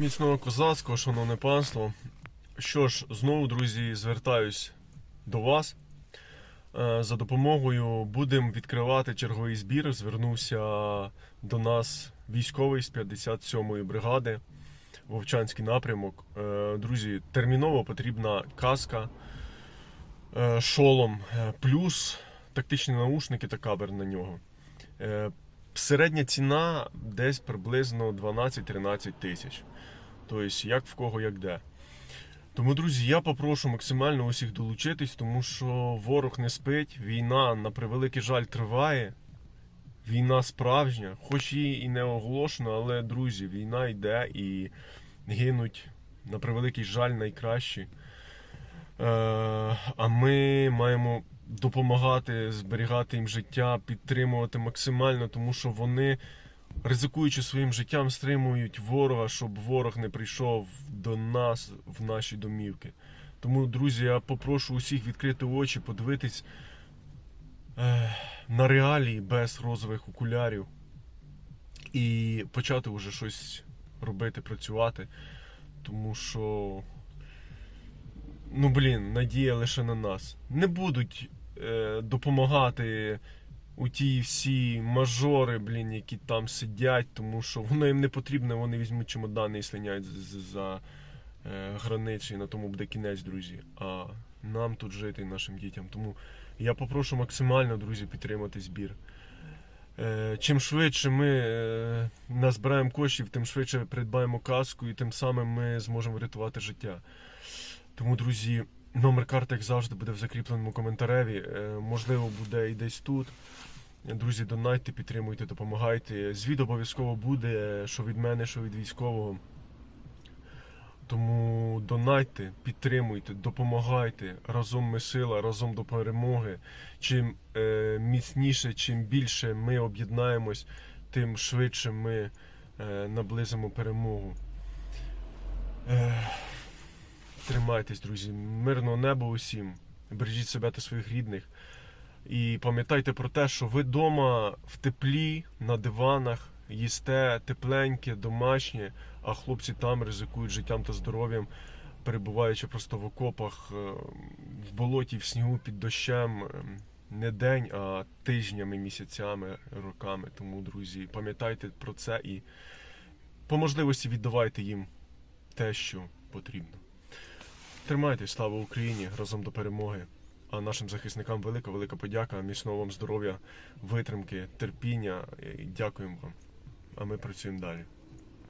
Міцного козацького, шановне панство. Що ж, знову, друзі, звертаюсь до вас. Е, За допомогою будемо відкривати черговий збір. Звернувся до нас військовий з 57-ї бригади, Вовчанський напрямок. Е, Друзі, терміново потрібна каска, е, шолом, плюс тактичні наушники та кабер на нього. Середня ціна десь приблизно 12-13 тисяч. Тобто, як в кого, як де. Тому, друзі, я попрошу максимально усіх долучитись, тому що ворог не спить, війна, на превеликий жаль, триває. Війна справжня, хоч її і не оголошено, але, друзі, війна йде і гинуть, на превеликий жаль, найкращі. Е, а ми маємо допомагати, зберігати їм життя, підтримувати максимально, тому що вони, ризикуючи своїм життям, стримують ворога, щоб ворог не прийшов до нас в наші домівки. Тому, друзі, я попрошу усіх відкрити очі, подивитись е, на реалії без розових окулярів і почати вже щось робити, працювати. Тому що, ну блін, надія лише на нас. Не будуть допомагати у ті всі мажори, блін, які там сидять, тому що воно їм не потрібно, вони візьмуть чемодани і з- за е, границю, і на тому буде кінець, друзі. А нам тут жити, нашим дітям. Тому я попрошу максимально, друзі, підтримати збір. Е, Чим швидше ми е, назбираємо коштів, тим швидше придбаємо каску і тим самим ми зможемо врятувати життя. Тому, друзі, номер карти, як завжди, буде в закріпленому коментареві. Е, Можливо, буде і десь тут. Друзі, донайте, підтримуйте, допомагайте. Звіт обов'язково буде, що від мене, що від військового. Тому донайте, підтримуйте, допомагайте. Разом ми сила, разом до перемоги. Чим е, міцніше, чим більше ми об'єднаємось, тим швидше ми е, наблизимо перемогу. Е, тримайтесь, друзі. Мирного неба усім. Бережіть себе та своїх рідних. І пам'ятайте про те, що ви вдома в теплі, на диванах, їсте тепленьке, домашнє, а хлопці там ризикують життям та здоров'ям, перебуваючи просто в окопах, е, в болоті, в снігу під дощем. е, Не день, а тижнями, місяцями, роками. Тому, друзі, пам'ятайте про це і по можливості віддавайте їм те, що потрібно. Тримайтесь, слава Україні! Разом до перемоги! А нашим захисникам велика, велика подяка, міцного вам здоров'я, витримки, терпіння. Дякуємо вам. А ми працюємо далі.